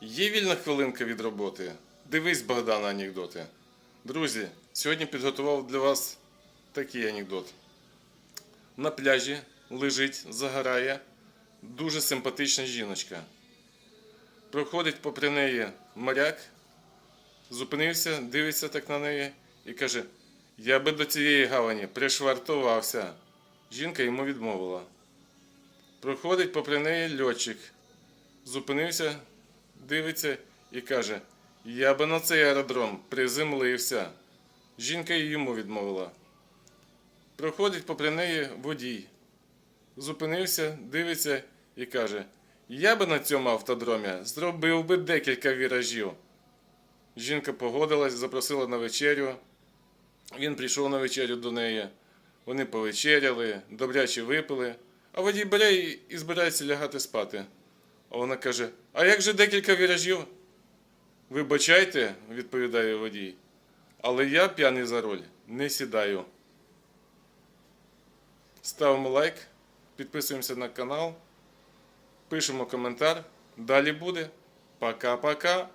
Є вільна хвилинка від роботи. Дивись, Богдана, анекдоти. Друзі, сьогодні підготував для вас такий анекдот. На пляжі лежить, загорає дуже симпатична жіночка. Проходить попри неї моряк, зупинився, дивиться так на неї і каже: Я би до цієї гавані пришвартувався. Жінка йому відмовила. Проходить попри неї льотчик, зупинився, дивиться і каже: Я би на цей аеродром приземлився. Жінка і йому відмовила. Проходить попри неї водій. Зупинився, дивиться і каже: Я би на цьому автодромі зробив би декілька віражів. Жінка погодилась, запросила на вечерю. Він прийшов на вечерю до неї. Вони повечеряли, добряче випили, а водій бере і збирається лягати спати. А вона каже: А як же декілька віражів? Вибачайте, відповідає водій. Але я п'яний за руль не сідаю. Ставимо лайк, підписуємося на канал, пишемо коментар. Далі буде. Пока-пока.